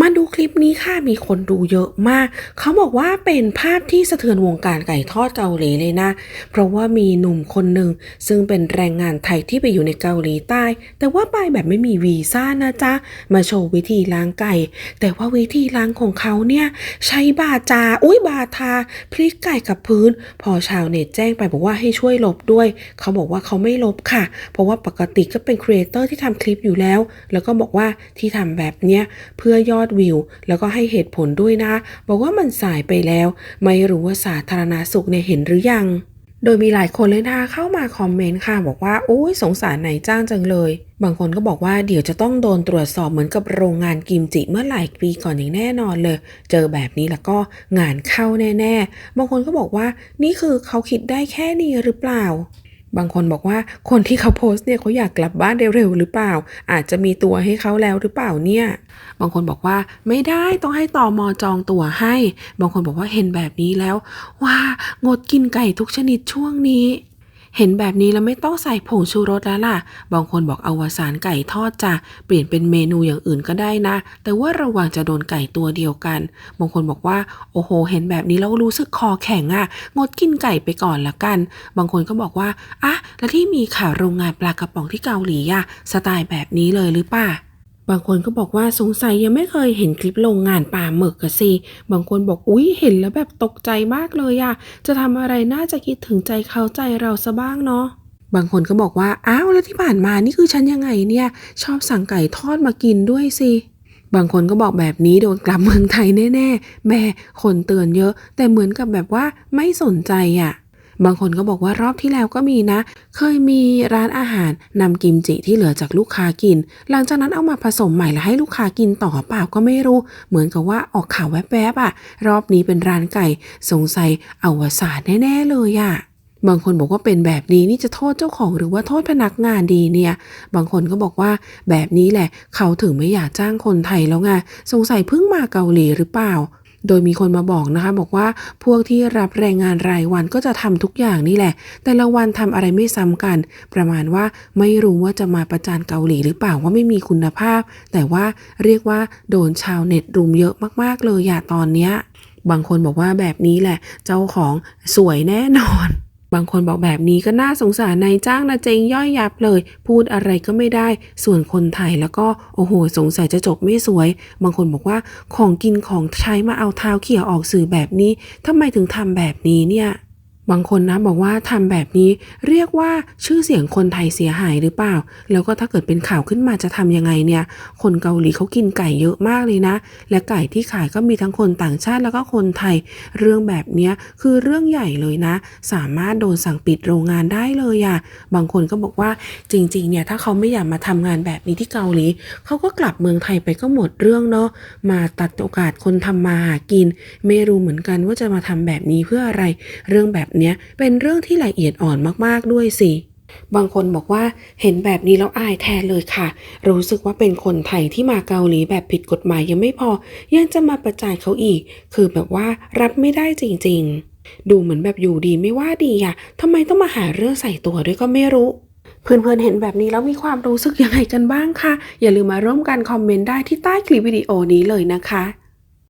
มาดูคลิปนี้ค่ะมีคนดูเยอะมาก เขาบอกว่าเป็นภาพที่สะเทือนวงการไก่ทอดเกาหลีเลยนะ เพราะว่ามีหนุ่มคนหนึ่งซึ่งเป็นแรงงานไทยที่ไปอยู่ในเกาหลีใต้ แต่ว่าไปแบบไม่มีวีซ่านะจ๊ะ มาโชว์วิธีล้างไก่ แต่ว่าวิธีล้างของเขาเนี่ย ใช้บาจา อุ้ยบาทา พลิกไก่กับพื้น พอชาวเน็ตแจ้งไปบอกว่าให้ช่วยลบด้วย เขาบอกว่าเขาไม่ลบค่ะ เพราะว่าปกติก็เป็นครีเอเตอร์ที่ทำคลิปอยู่แล้ว แล้วก็บอกว่าที่ทำแบบเนี้ยเพื่อยอดวิว แล้วก็ให้เหตุผลด้วยนะ บอกว่ามันสายไปแล้ว ไม่รู้ว่าสาธารณสุขเนี่ยเห็นหรือยัง โดยมีหลายคนเลยนะคะเข้ามาคอมเมนต์ค่ะ บอกว่าโอ้ยสงสารนายจ้างจังเลย บางคนก็บอกว่าเดี๋ยวจะต้องโดนตรวจสอบเหมือนกับโรงงานกิมจิเมื่อหลายปีก่อนอย่างแน่นอนเลย เจอแบบนี้แล้วก็งานเข้าแน่ ๆ บางคนก็บอกว่านี่คือเขาคิดได้แค่นี้หรือเปล่า บางคนบอกว่าคนที่เขาโพสต์เนี่ยเขาอยากกลับบ้านเร็วๆหรือเปล่า อาจจะมีตัวให้เขาแล้วหรือเปล่าเนี่ย บางคนบอกว่าไม่ได้ต้องให้ต่อมอจองตั๋วให้ บางคนบอกว่าเห็นแบบนี้แล้ว ว่างดกินไก่ทุกชนิดช่วงนี้ เห็นแบบนี้แล้วไม่ต้องใส่ผงชูรสแล้วล่ะ บางคนบอกอวสานไก่ทอดจ้ะ เปลี่ยนเป็นเมนูอย่างอื่นก็ได้นะ แต่ว่าระวังจะโดนไก่ตัวเดียวกัน บางคนบอกว่า โอ้โห เห็นแบบนี้แล้วรู้สึกคอแข็งอะ่ะ งดกินไก่ไปก่อนละกัน บางคนก็บอกว่า อะ แล้วที่มีข่าวโรงงานปลากระป๋องที่เกาหลีอะสไตล์แบบนี้เลยหรือเปล่า บางคนก็บอกว่าสงสัยยังไม่เคยเห็นคลิปโรงงานปลาหมึกกะสิ บางคนบอกอุ๊ยเห็นแล้วแบบตกใจมากเลยอะจะทำอะไรน่าจะคิดถึงใจเขาใจเราซะบ้างเนาะบางคนก็บอกว่า อ้าวแล้วที่ผ่านมานี่คือฉันยังไงเนี่ย ชอบสั่งไก่ทอดมากินด้วยสิ บางคนก็บอกแบบนี้โดนกลับเมืองไทยแน่ๆแม่คนเตือนเยอะ แต่เหมือนกับแบบว่าไม่สนใจอะ่ะ บางคนก็บอกว่ารอบที่แล้วก็มีนะ เคยมีร้านอาหารนำกิมจิที่เหลือจากลูกค้ากิน หลังจากนั้นเอามาผสมใหม่แล้วให้ลูกค้ากินต่อเปล่าก็ไม่รู้ เหมือนกับว่าออกข่าวแวบๆอะ่ะ รอบนี้เป็นร้านไก่สงสัยอวสานแน่ๆเลยอะ่ะบางคนบอกว่าเป็นแบบนี้นี่จะโทษเจ้าของหรือว่าโทษพนักงานดีเนี่ย บางคนก็บอกว่าแบบนี้แหละ เขาถึงไม่อยากจ้างคนไทยแล้วไงสงสัยเพิ่งมาเกาหลีหรือเปล่า โดยมีคนมาบอกนะคะ บอกว่าพวกที่รับแรงงานรายวันก็จะทำทุกอย่างนี่แหละ แต่ละวันทำอะไรไม่ซ้ำกัน ประมาณว่าไม่รู้ว่าจะมาประจานเกาหลีหรือเปล่าว่าไม่มีคุณภาพ แต่ว่าเรียกว่าโดนชาวเน็ตรุมเยอะมากๆเลยอย่าตอนเนี้ยบางคนบอกว่าแบบนี้แหละ เจ้าของสวยแน่นอน บางคนบอกแบบนี้ก็น่าสงสารนายจ้างนะเจงย่อยยับเลย พูดอะไรก็ไม่ได้ ส่วนคนไทยแล้วก็โอ้โห สงสัยจะจบไม่สวย บางคนบอกว่าของกินของใช้มาเอาเท้าเขี่ยออกสื่อแบบนี้ทำไมถึงทำแบบนี้เนี่ย บางคนนะบอกว่าทำแบบนี้เรียกว่าชื่อเสียงคนไทยเสียหายหรือเปล่า แล้วก็ถ้าเกิดเป็นข่าวขึ้นมาจะทำยังไงเนี่ย คนเกาหลีเขากินไก่เยอะมากเลยนะ และไก่ที่ขายก็มีทั้งคนต่างชาติแล้วก็คนไทย เรื่องแบบนี้คือเรื่องใหญ่เลยนะ สามารถโดนสั่งปิดโรงงานได้เลยอะบางคนก็บอกว่าจริงๆเนี่ยถ้าเขาไม่อยากมาทำงานแบบนี้ที่เกาหลีเขาก็กลับเมืองไทยไปก็หมดเรื่องเนาะมาตัดโอกาสคนทำมาหากิน ไม่รู้เหมือนกันว่าจะมาทำแบบนี้เพื่ออะไร เรื่องแบบนี้เป็นเรื่องที่ละเอียดอ่อนมากๆด้วยสิบางคนบอกว่าเห็นแบบนี้แล้วอายแทนเลยค่ะ รู้สึกว่าเป็นคนไทยที่มาเกาหลีแบบผิดกฎหมายยังไม่พอ ยังจะมาประจานเขาอีก คือแบบว่ารับไม่ได้จริงๆ ดูเหมือนแบบอยู่ดีไม่ว่าดีอะทำไมต้องมาหาเรื่องใส่ตัวด้วยก็ไม่รู้ เพื่อนๆเห็นแบบนี้แล้วมีความรู้สึกยังไงกันบ้างคะอย่าลืมมาร่วมกันคอมเมนต์ได้ที่ใต้คลิปวิดีโอนี้เลยนะคะ